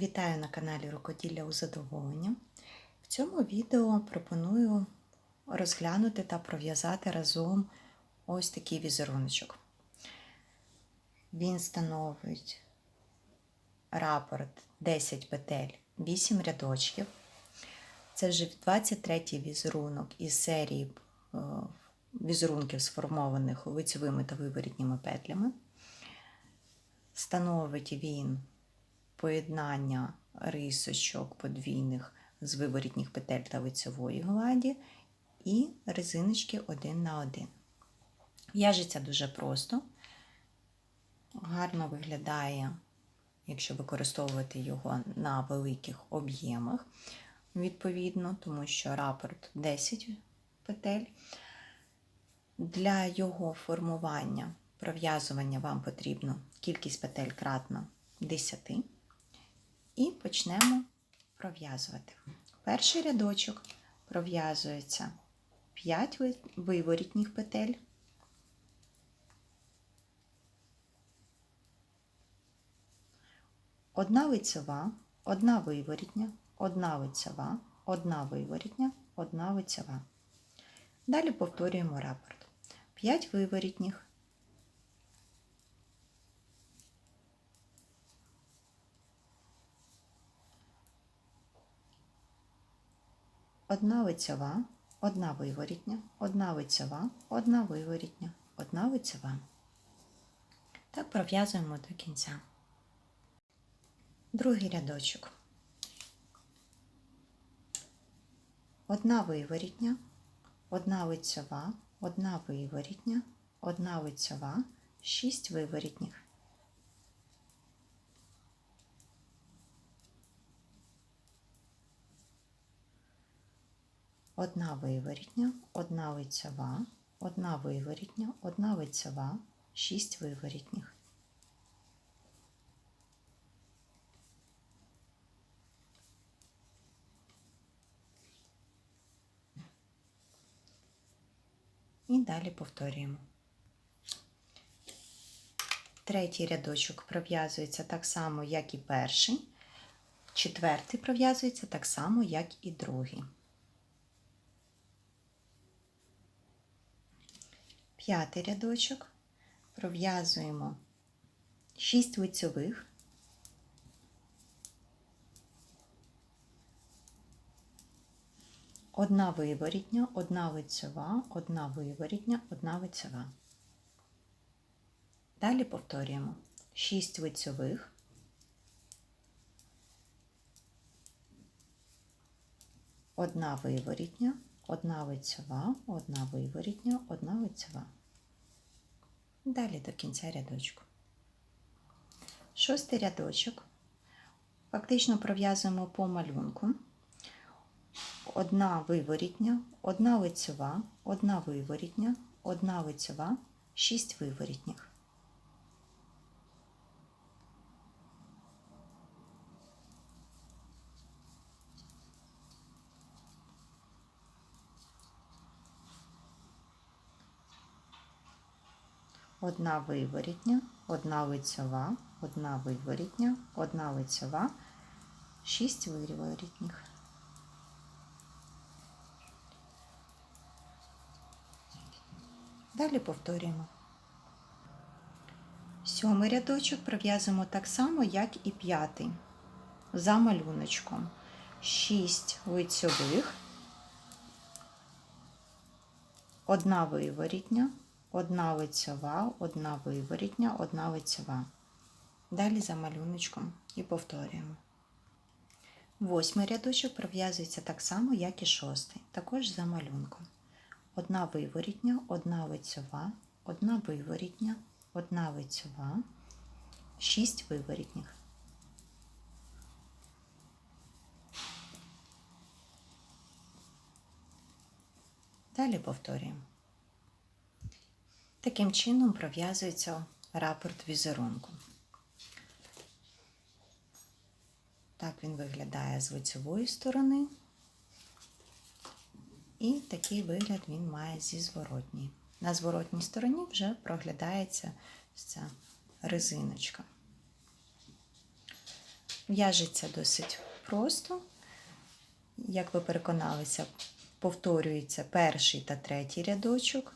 Вітаю на каналі Рукоділля у задоволення. В цьому відео пропоную розглянути та пров'язати разом ось такий візеруночок. Він становить рапорт 10 петель, 8 рядочків. Це вже 23-й візерунок із серії е, візерунків, сформованих лицевими та виворітніми петлями. Становить він поєднання рисочок подвійних з виворітніх петель та лицевої гладі і резиночки один на один. В'яжеться дуже просто, гарно виглядає, якщо використовувати його на великих об'ємах, відповідно, тому що рапорт 10 петель. Для його формування, пров'язування вам потрібно кількість петель кратна 10. І почнемо пров'язувати. Перший рядочок пров'язується 5 виворітніх петель. Одна лицева, одна виворітня, одна лицева, одна виворітня, одна лицева. Далі повторюємо рапорт. 5 виворітніх, одна лицева, одна виворітня, одна лицева, одна виворітня, одна лицева. Так пров'язуємо до кінця. Другий рядочок. Одна виворітня, одна лицева, одна виворітня, одна лицева, шість виворітніх. Одна виворітня, одна лицева, одна виворітня, одна лицева, шість виворітніх. І далі повторюємо. Третій рядочок пров'язується так само, як і перший. Четвертий пров'язується так само, як і другий. П'ятий рядочок пров'язуємо 6 лицьових. Одна виворітня, одна лицева, одна виворітня, одна лицева. Далі повторюємо 6 лицьових, одна виворітня, одна лицева, одна виворітня, одна лицева. Далі до кінця рядочку. Шостий рядочок. Фактично пров'язуємо по малюнку. Одна виворітня, одна лицева, одна виворітня, одна лицева, шість виворітніх. Одна виворітня, одна лицева, одна виворітня, одна лицева, шість виворітніх. Далі повторюємо. Сьомий рядочок пров'язуємо так само, як і п'ятий. За малюночком. 6 лицьових, одна виворітня, одна лицьова, одна виворітня, одна лицьова. Далі за малюночком і повторюємо. Восьмий рядочок пров'язується так само, як і шостий, також за малюнком. Одна виворітня, одна лицьова, одна виворітня, одна лицьова, шість виворітніх. Далі повторюємо. Таким чином пров'язується рапорт візерунку. Так він виглядає з лицевої сторони. І такий вигляд він має зі зворотній. На зворотній стороні вже проглядається ця резиночка. В'яжеться досить просто. Як ви переконалися, повторюється перший та третій рядочок,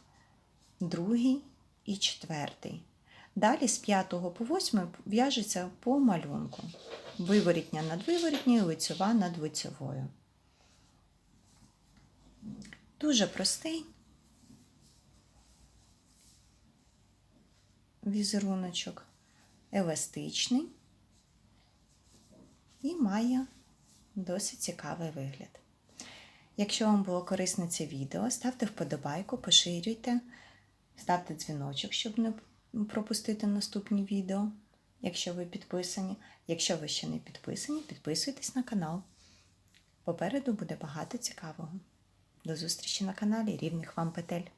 другий і четвертий. Далі з 5 по 8 в'яжеться по малюнку. Виворітня над виворітньою, лицьова над лицьовою. Дуже простий візеруночок, еластичний і має досить цікавий вигляд. Якщо вам було корисне це відео, ставте вподобайку, поширюйте, ставте дзвіночок, щоб не пропустити наступні відео, якщо ви підписані. Якщо ви ще не підписані, підписуйтесь на канал. Попереду буде багато цікавого. До зустрічі на каналі Рівних вам петель!